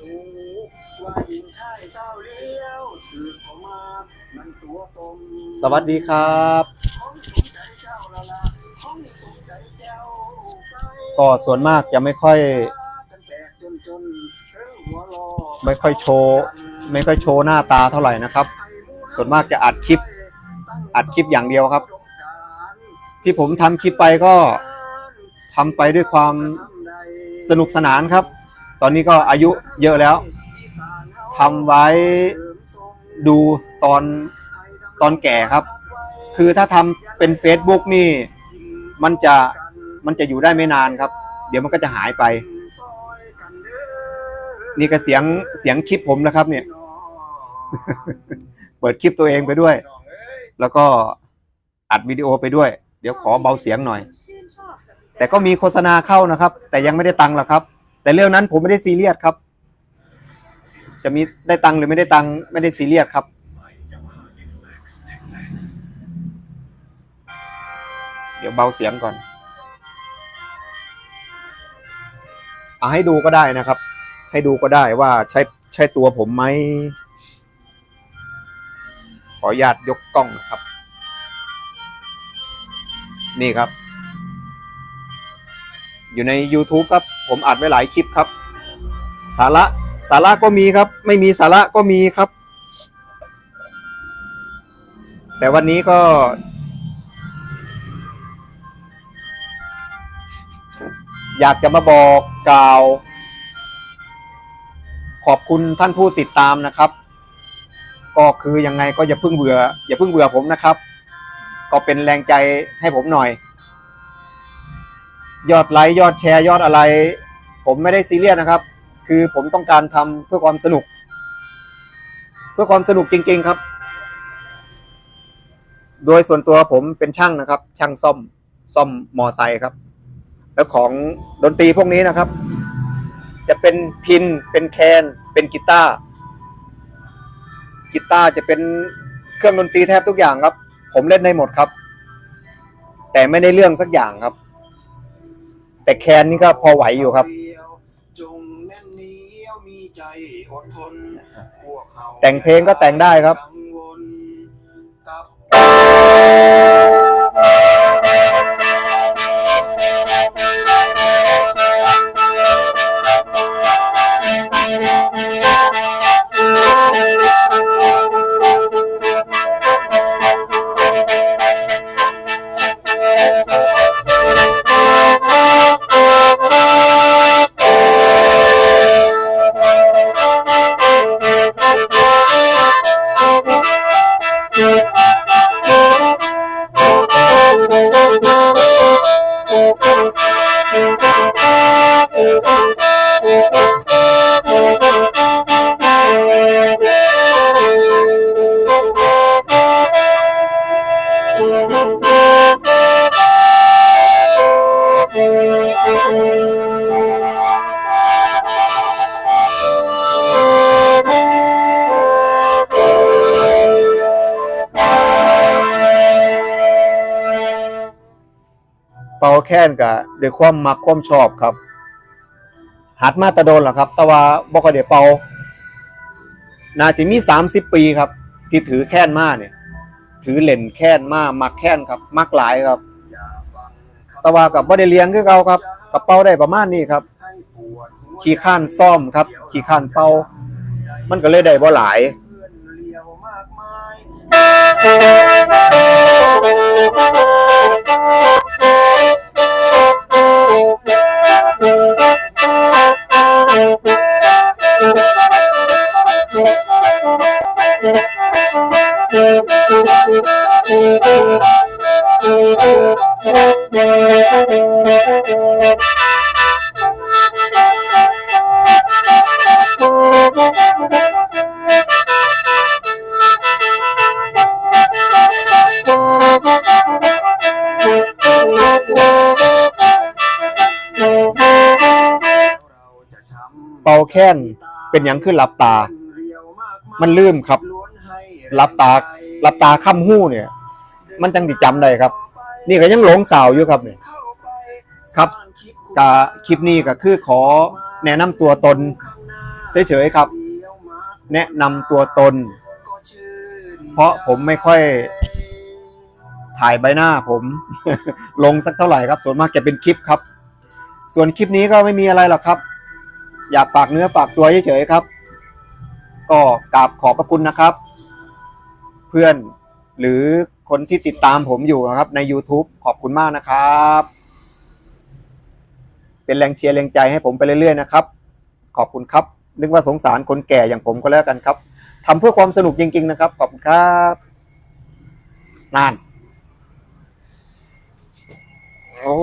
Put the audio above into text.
หูว่าหญิงชายเช้าเลี้ยวถือเข้ามามันตัวตมสวัสดีครับ ของสนใจเจ้าละละของสนใจเจ้าไปก็ส่วนมากจะไม่ค่อย ตั้งแต่จนจนถึงหัวรอไม่ค่อยโชว์ ไม่ค่อยโชว์หน้าตาเท่าไหร่นะครับ ส่วนมากจะอัดคลิป อัดคลิปอย่างเดียวครับ ที่ผมทำคลิปไปก็ทำไปด้วยความสนุกสนานครับ ตอนนี้ก็อายุเยอะแล้วทำไว้ดูตอนตอนแก่ครับ คือถ้าทำเป็น Facebook นี่ มันจะมันจะอยู่ได้ไม่นานครับ เดี๋ยวมันก็จะหายไป นี่ก็เสียงเสียงคลิปผมนะครับ เนี่ย เปิดคลิปตัวเองไปด้วย แล้วก็อัดวิดีโอไปด้วย เดี๋ยวขอเบาเสียงหน่อย แต่ก็มีโฆษณาเข้านะครับ แต่ยังไม่ได้ตังค์หรอกครับ แต่เรื่องนั้นผมไม่ได้ซีเรียสครับ จะมีได้ตังค์หรือไม่ได้ตังค์ไม่ได้ซีเรียสครับ เดี๋ยวเบาเสียงก่อนเอาให้ดูก็ได้นะครับ ให้ดูก็ได้ว่าใช่ใช่ตัวผมไหมขออนุญาตยกกล้องนะครับ นี่ครับ อยู่ใน YouTube ครับ ผมอัดไว้หลายคลิปครับ สาระสาระก็มีครับ ไม่มีสาระก็มีครับ แต่วันนี้ก็ อยากจะมาบอกกล่าว ขอบคุณท่านผู้ติดตามนะครับ ก็คือยังไงก็อย่าเพิ่งเบื่อ อย่าเพิ่งเบื่อผมนะครับ ก็เป็นแรงใจให้ผมหน่อย ยอดไลค์ยอดแชร์ยอดอะไร ผมไม่ได้ซีเรียสนะครับ คือผมต้องการทำเพื่อความสนุก เพื่อความสนุกจริง ๆครับ โดยส่วนตัวผมเป็นช่างนะครับ ช่างซ่อมซ่อมมอไซค์ครับ แล้วของดนตรีพวกนี้นะครับ จะเป็นพินเป็นแคน เป็นกีตาร์กีตาร์จะเป็นเครื่องดนตรีแทบทุกอย่างครับ ผมเล่นได้หมดครับ แต่ไม่ได้เรื่องสักอย่างครับ แต่แคนนี่ก็พอไหวอยู่ครับแน่นเหนียวมีใจอดทนพวกเขาแต่งเพลงก็แต่งได้ครับ เป่าแค้นกับด้วยความมักความชอบครับ หัดมาตะโดนหรอครับ แต่ว่าบ่ค่อยได้เป่าน่าจะมีสามสิบปีครับ ที่ถือแค้นมาเนี่ย ถือเล่นแค้นมามักแค้นครับ มักหลายครับ แต่ว่ากับบ่ได้เลี้ยงคือเก่าครับกับเป่าได้ประมาณนี้ครับ ขี้ข้านซ่อมครับ ขี้ข้านเป่ามันก็เลยได้บ่หลาย เป่าแค้นเป็นยังขึ้นหลับตา มันลืมครับ หลับตาหลับตาค่ำหู้เนี่ย มันจังสิจำได้ครับ นี่ก็ยังหลงสาวอยู่ครับเนี่ยครับกะคลิปนี้ก็คือขอแนะนำตัวตนเฉยๆครับ แนะนำตัวตน เพราะผมไม่ค่อยถ่ายใบหน้าผมลงสักเท่าไหร่ครับ ส่วนมากจะเป็นคลิปครับ ส่วนคลิปนี้ก็ไม่มีอะไรหรอกครับ อยากฝากเนื้อฝากตัวเฉยๆครับ ก็กราบขอบพระคุณนะครับ เพื่อนหรือคนที่ติดตามผมอยู่นะครับ ใน YouTube ขอบคุณมากนะครับ เป็นแรงเชียร์แรงใจให้ผมไปเรื่อยๆนะครับ ขอบคุณครับนึกว่าสงสารคนแก่อย่างผมก็แล้วกันครับทำเพื่อความสนุกจริง ๆ นะครับ ขอบคุณครับนาน โอ้